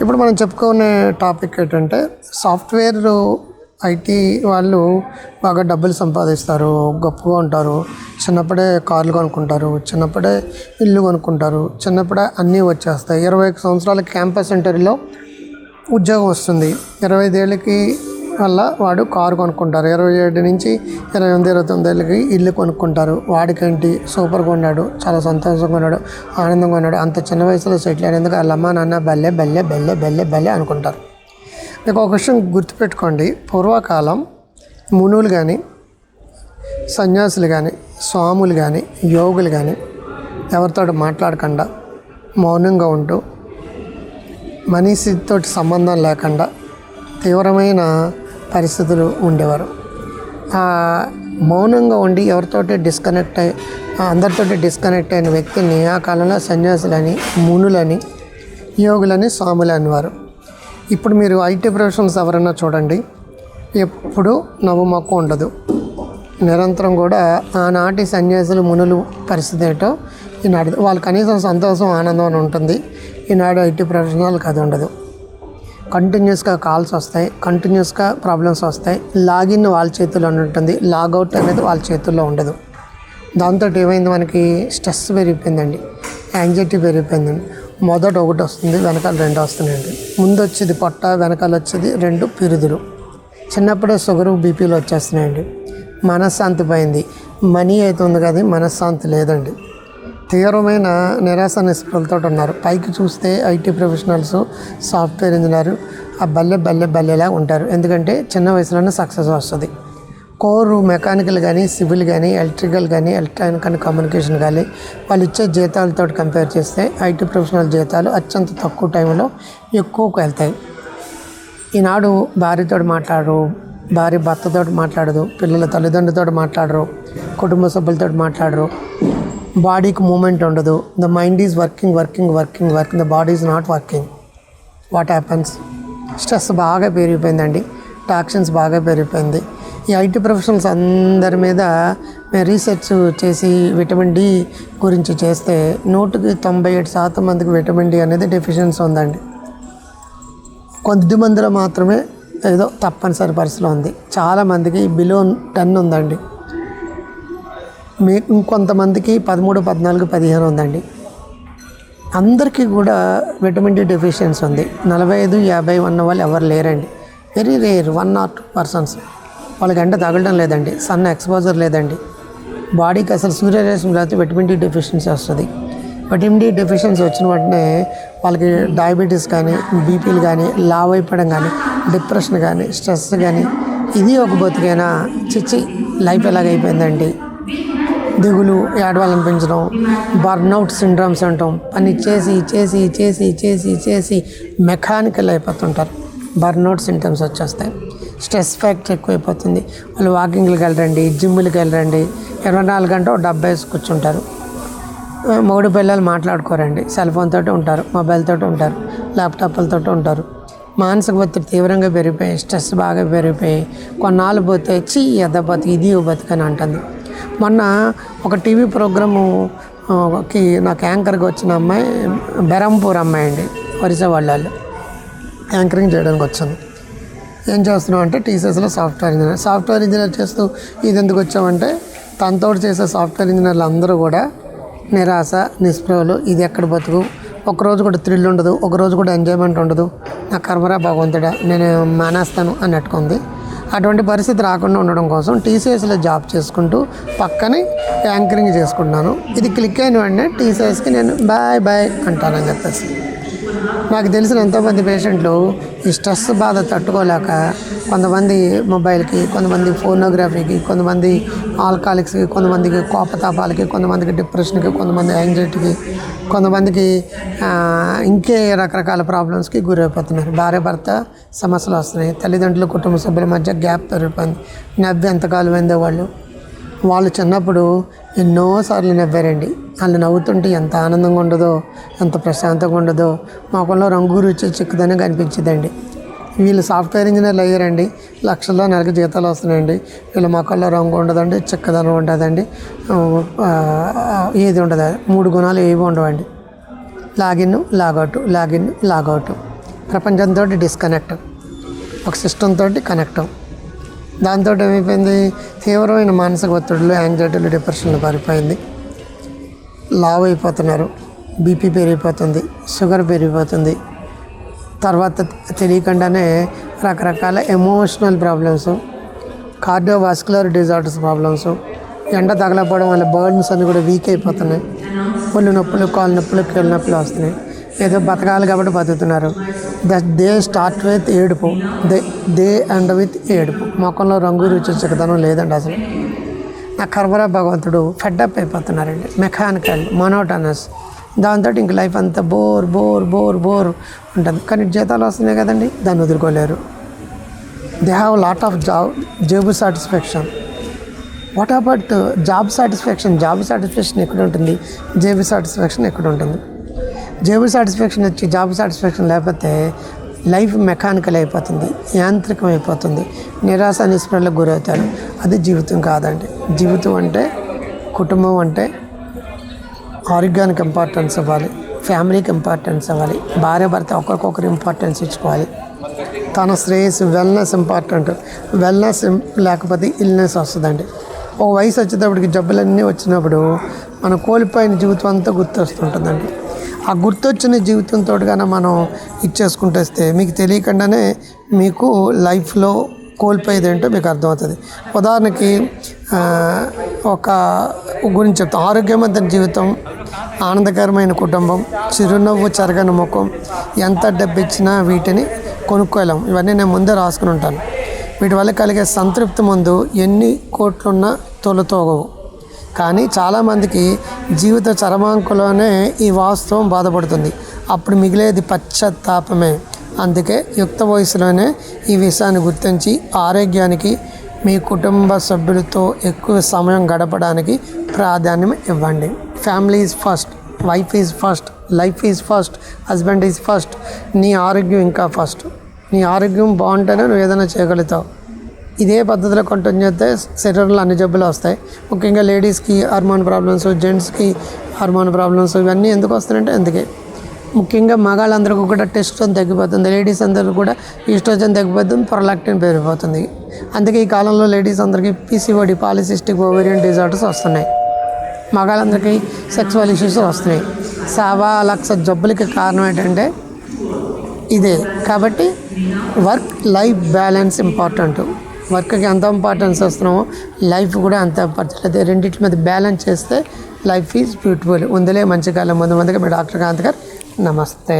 ఇప్పుడు మనం చెప్పుకునే టాపిక్ ఏంటంటే సాఫ్ట్వేర్ ఐటీ వాళ్ళు బాగా డబ్బులు సంపాదిస్తారు గొప్పగా ఉంటారు. చిన్నప్పుడే కార్లు కొనుక్కుంటారు చిన్నప్పుడే ఇల్లు కొనుక్కుంటారు చిన్నప్పుడే అన్నీ వచ్చేస్తాయి. ఇరవై ఒక సంవత్సరాల క్యాంపస్ ఇంటర్వ్యూలో ఉద్యోగం వస్తుంది. ఇరవై ఐదేళ్ళకి వల్ల వాడు కారు కొనుక్కుంటారు. ఇరవై ఏడు నుంచి ఇరవై ఎనిమిది ఇరవై తొమ్మిది ఏళ్ళకి ఇల్లు కొనుక్కుంటారు. వాడికేంటి సూపర్గా ఉన్నాడు చాలా సంతోషంగా ఉన్నాడు ఆనందంగా ఉన్నాడు. అంత చిన్న వయసులో సెటిల్ అయినందుకు వాళ్ళమ్మ నాన్న బల్లె బల్లె బల్లె బల్లె బల్లె అనుకుంటారు. మీకు ఒక విషయం గుర్తుపెట్టుకోండి. పూర్వకాలం మునులు కానీ సన్యాసులు కానీ స్వాములు కానీ యోగులు కానీ ఎవరితో మాట్లాడకుండా మౌనంగా ఉంటూ మనిషితో సంబంధం లేకుండా తీవ్రమైన పరిస్థితులు ఉండేవారు. మౌనంగా ఉండి ఎవరితోటి డిస్కనెక్ట్ అయి అందరితోటి డిస్కనెక్ట్ అయిన వ్యక్తిని ఆ కాలంలో సన్యాసులని మునులని యోగులని స్వాములు అనేవారు. ఇప్పుడు మీరు ఐటీ ప్రొఫెషన్స్ ఎవరైనా చూడండి ఎప్పుడు నవ్వుమొక్క ఉండదు. నిరంతరం కూడా ఆనాటి సన్యాసులు మునులు పరిస్థితి ఏంటో ఈనాడు వాళ్ళు కనీసం సంతోషం ఆనందం అని ఉంటుంది. ఈనాడు ఐటీ ప్రొఫెషనల్కి అది ఉండదు. కంటిన్యూస్గా కాల్స్ వస్తాయి కంటిన్యూస్గా ప్రాబ్లమ్స్ వస్తాయి. లాగిన్ వాళ్ళ చేతుల్లో ఉంటుంది లాగౌట్ అనేది వాళ్ళ చేతుల్లో ఉండదు. దాంతో ఏమైంది మనకి? స్ట్రెస్ పెరిగిపోయిందండి యాంగ్జైటీ పెరిగిపోయిందండి మొదట ఒకటి వస్తుంది వెనకాల రెండు వస్తున్నాయండి. ముందు వచ్చేది పొట్ట వెనకాల వచ్చేది రెండు పిరుదులు. చిన్నప్పుడే షుగరు బీపీలు వచ్చేస్తున్నాయండి. మనశ్శాంతి పోయింది. మనీ అయితే ఉంది కానీ మనశ్శాంతి లేదండి. తీవ్రమైన నిరాశ నిస్పృహలతో ఉన్నారు. పైకి చూస్తే ఐటీ ప్రొఫెషనల్స్ సాఫ్ట్వేర్ ఇంజనీర్ ఆ బల్లె బల్లె బల్లెలా ఉంటారు. ఎందుకంటే చిన్న వయసులోనే సక్సెస్ వస్తుంది. కోర్ మెకానికల్ కానీ సివిల్ కానీ ఎలక్ట్రికల్ కానీ ఎలక్ట్రానిక్ అండ్ కమ్యూనికేషన్ కానీ వాళ్ళు ఇచ్చే జీతాలతో కంపేర్ చేస్తే ఐటీ ప్రొఫెషనల్ జీతాలు అత్యంత తక్కువ టైంలో ఎక్కువకు వెళ్తాయి. ఈనాడు భార్యతో మాట్లాడరు భార్య భర్తతో మాట్లాడదు పిల్లల తల్లిదండ్రులతో మాట్లాడరు కుటుంబ సభ్యులతో మాట్లాడరు. బాడీకి మూమెంట్ ఉండదు. The mind is working working working working the body is not working what happens stress బాగా పెరిగిపోయిందండి. టాక్షన్స్ బాగా పెరిగిపోయింది. ఈ ఐటీ ప్రొఫెషనల్స్ అందరి మీద మేము రీసెర్చ్ చేసి విటమిన్ డి గురించి చేస్తే నూటికి తొంభై ఏడు శాతం మందికి విటమిన్ డి అనేది డెఫిషియన్సీ ఉందండి. కొద్ది మందిలో మాత్రమే ఏదో తప్పనిసరి పరిస్థితిలో ఉంది. చాలామందికి బిలో టెన్ ఉందండి. మీ ఇంకొంతమందికి పదమూడు పద్నాలుగు పదిహేను ఉందండి. అందరికీ కూడా విటమిన్ డి డెఫిషియన్సీ ఉంది. నలభై ఐదు యాభై ఉన్న వాళ్ళు ఎవరు లేరండి. Very rare one or two persons వాళ్ళకి ఎండ తగలడం లేదండి. సన్ ఎక్స్పోజర్ లేదండి. బాడీకి అసలు సూర్యరశ్మి లేకపోతే విటమిన్ డి డెఫిషియన్సీ వస్తుంది. విటమిన్ డి డెఫిషియన్సీ వచ్చిన వెంటనే వాళ్ళకి డయాబెటీస్ కానీ బీపీలు కానీ లావ్ అయిపోవడం కానీ డిప్రెషన్ కానీ స్ట్రెస్ కానీ ఇది ఒక బతికైనా చిచ్చి లైఫ్ ఎలాగైపోయిందండి. దిగులు ఏడవాలనిపించడం బర్న్అవుట్ సిండ్రమ్స్ అంటాం. పని చేసి చేసి చేసి చేసి చేసి మెకానికల్ అయిపోతుంటారు. బర్న్అవుట్ సింటమ్స్ వచ్చేస్తాయి. స్ట్రెస్ ఫ్యాక్టర్ ఎక్కువైపోతుంది. వాళ్ళు వాకింగ్లకు వెళ్ళరండి జిమ్లకు వెళ్ళరండి ఇరవై నాలుగు గంటలు డబ్బా వేసి కూర్చుంటారు. మొగుడు పిల్లలు మాట్లాడుకోరండి. సెల్ ఫోన్ తోటి ఉంటారు మొబైల్ తోటి ఉంటారు ల్యాప్టాప్లతో ఉంటారు. మానసిక ఒత్తిడి తీవ్రంగా పెరిగిపోయి స్ట్రెస్ బాగా పెరిగిపోయి కొన్నాళ్ళు పోతే చీ ఎద్ద బతుకు ఇది బతుకని అంటుంది. మొన్న ఒక టీవీ ప్రోగ్రాము నాకు యాంకర్గా వచ్చిన అమ్మాయి బెరంపూర్ అమ్మాయి అండి వరిస వాళ్ళు యాంకరింగ్ చేయడానికి వచ్చింది ఏం చేస్తున్నావు అంటే టీసీఎస్లో సాఫ్ట్వేర్ ఇంజనీర్. సాఫ్ట్వేర్ ఇంజనీర్ చేస్తూ ఇది ఎందుకు వచ్చామంటే తనతో చేసే సాఫ్ట్వేర్ ఇంజనీర్లు అందరూ కూడా నిరాశ నిస్పృహలు ఇది ఎక్కడ బతుకు? ఒకరోజు కూడా థ్రిల్ ఉండదు ఒకరోజు కూడా ఎంజాయ్మెంట్ ఉండదు. నా కర్మరా భగవంతుడా నేను మానేస్తాను అన్నట్టుకుంది. అటువంటి పరిస్థితి రాకుండా ఉండడం కోసం టీసీఎస్లో జాబ్ చేసుకుంటూ పక్కనే యాంకరింగ్ చేసుకుంటున్నాను. ఇది క్లిక్ అయిన వెంటనే టీసీఎస్కి నేను బాయ్ బాయ్ అంటానని చెప్పేసి. నాకు తెలిసిన ఎంతోమంది పేషెంట్లు ఈ స్ట్రెస్ బాధ తట్టుకోలేక కొంతమంది మొబైల్కి కొంతమంది ఫోనోగ్రఫీకి కొంతమంది ఆల్కాలిక్స్కి కొంతమందికి కోపతాపాలకి కొంతమందికి డిప్రెషన్కి కొంతమంది యాంగ్జైటీకి కొంతమందికి ఇంకే రకరకాల ప్రాబ్లమ్స్కి గురైపోతున్నారు. భార్య భర్త సమస్యలు వస్తున్నాయి. తల్లిదండ్రులు కుటుంబ సభ్యుల మధ్య గ్యాప్ పెరిగిపోయింది. నవ్వి ఎంతకాలం అయిందో వాళ్ళు. వాళ్ళు చిన్నప్పుడు ఎన్నోసార్లు నవ్వారండి. వాళ్ళు నవ్వుతుంటే ఎంత ఆనందంగా ఉండదో ఎంత ప్రశాంతంగా ఉండదో మొక్కల్లో రంగు రుచి చిక్కుదని కనిపించిందండి. వీళ్ళు సాఫ్ట్వేర్ ఇంజనీర్లు అయ్యారండి. లక్షల్లో నెలకి జీతాలు వస్తున్నాయండి. వీళ్ళ మొక్కల్లో రంగు ఉండదండి చిక్కదనం ఉండదండి. ఏది ఉండదు. మూడు గుణాలు ఏవి ఉండవండి. Login logout login logout. ప్రపంచంతో డిస్కనెక్ట్. ఒక సిస్టమ్ తోటి కనెక్ట్. దాంతో ఏమైపోయింది? తీవ్రమైన మానసిక ఒత్తిడులు యాంగ్జైటీలు డిప్రెషన్లు పారిపోయింది. లావ్ అయిపోతున్నారు. బీపీ పెరిగిపోతుంది. షుగర్ పెరిగిపోతుంది. తర్వాత తెలియకుండానే రకరకాల emotional problems cardiovascular disorders problems ఎండ తగలపోవడం వల్ల బర్న్స్ అన్ని కూడా వీక్ అయిపోతున్నాయి. ఒళ్ళు నొప్పులు కాళ్ళ నొప్పులు కీళ్ళ నొప్పులు వస్తున్నాయి. ఏదో బతకాలి కాబట్టి బతుకుతున్నారు. ద దే స్టార్ట్ విత్ ఏడుపు. దే దే అండ్ విత్ ఏడుపు. మొక్కల్లో రంగు రుచి చక్కదనం లేదండి అసలు. నా కర్మరా భగవంతుడు ఫెడ్అప్ అయిపోతున్నారండి. మెకానికల్ మొనోటనస్ దాంతో ఇంక లైఫ్ అంతా బోర్ బోర్ బోర్ బోర్ ఉంటుంది. కానీ జీతాలు వస్తున్నాయి కదండి దాన్ని వదులుకోలేరు. They have lot of job job satisfaction what about job satisfaction job satisfaction ఎక్కడ ఉంటుంది? జేబు సాటిస్ఫాక్షన్ ఎక్కడ ఉంటుంది? జేబు సాటిస్ఫాక్షన్ వచ్చి జాబ్ సాటిస్ఫాక్షన్ లేకపోతే లైఫ్ మెకానికల్ అయిపోతుంది యాంత్రికం అయిపోతుంది. నిరాశ నిస్పృహలకు గురవుతారు. అది జీవితం కాదండి. జీవితం అంటే కుటుంబం అంటే ఆరోగ్యానికి ఇంపార్టెన్స్ ఇవ్వాలి ఫ్యామిలీకి ఇంపార్టెన్స్ ఇవ్వాలి భార్య భర్త ఒకరికొకరు ఇంపార్టెన్స్ ఇచ్చుకోవాలి. తన శ్రేయస్ వెల్నెస్ ఇంపార్టెంట్ వెల్నెస్ లేకపోతే ఇల్నెస్ వస్తుందండి. ఒక వయసు వచ్చేటప్పటికి జబ్బులన్నీ వచ్చినప్పుడు మనం కోల్పోయిన జీవితం అంతా గుర్తొస్తుంటుందండి. ఆ గుర్తొచ్చిన జీవితంతో కానీ మనం ఇచ్చేసుకుంటేస్తే మీకు తెలియకుండానే మీకు లైఫ్లో కోల్పోయేది ఏంటో మీకు అర్థమవుతుంది. ఉదాహరణకి ఒక గురించి చెప్తాం. ఆరోగ్యవంతమైన జీవితం ఆనందకరమైన కుటుంబం చిరునవ్వు చెరగని ముఖం ఎంత డబ్బు ఇచ్చినా వీటిని కొనుక్కోలేం. ఇవన్నీ నేను ముందే రాసుకుని ఉంటాను. వీటి వల్ల కలిగే సంతృప్తి ముందు ఎన్ని కోట్లున్నా తొలతోగవు. కానీ చాలామందికి జీవిత చరమాంకులోనే ఈ వాస్తవం బాధపడుతుంది. అప్పుడు మిగిలేది పశ్చాత్తాపమే. అందుకే యుక్త వయసులోనే ఈ విషయాన్ని గుర్తించి ఆరోగ్యానికి మీ కుటుంబ సభ్యులతో ఎక్కువ సమయం గడపడానికి ప్రాధాన్యం ఇవ్వండి. Family is first wife is first life is first husband is first నీ ఆరోగ్యం ఇంకా ఫస్ట్ నీ ఆరోగ్యం బాగుంటేనే నువ్వు ఏదైనా చేయగలుగుతావు. ఇదే పద్ధతిలో కంటిన్యూ చేస్తే శరీరంలో అన్ని జబ్బులు వస్తాయి. ముఖ్యంగా లేడీస్కి హార్మోన్ ప్రాబ్లమ్స్ జెంట్స్కి హార్మోన్ ప్రాబ్లమ్స్ ఇవన్నీ ఎందుకు వస్తాయంటే అందుకే. ముఖ్యంగా మగాళ్ళందరికీ కూడా టెస్టోన్ తగ్గిపోతుంది. లేడీస్ అందరికీ కూడా ఈస్ట్రోజన్ తగ్గిపోతుంది ప్రొలాక్టిన్ పెరిగిపోతుంది. అందుకే ఈ కాలంలో లేడీస్ అందరికీ పీసీఓడి పాలిసిస్టిక్ ఓవేరియన్ డిజార్డర్స్ వస్తున్నాయి. మగాళ్ళందరికీ సెక్సువల్ ఇష్యూస్ వస్తున్నాయి. సవా లక్ష జబ్బులకి కారణం ఏంటంటే ఇదే. కాబట్టి వర్క్ లైఫ్ బ్యాలెన్స్ ఇంపార్టెంట్. వర్క్కి ఎంత ఇంపార్టెన్స్ వస్తున్నామో లైఫ్ కూడా అంత ఇంపార్టెంట్. అదే రెండింటి మీద బ్యాలెన్స్ చేస్తే లైఫ్ ఈజ్ బ్యూటిఫుల్. ఉందలే మంచి కాలం ముందు ముందుగా మీ డాక్టర్ కాంత్ గారు Namaste.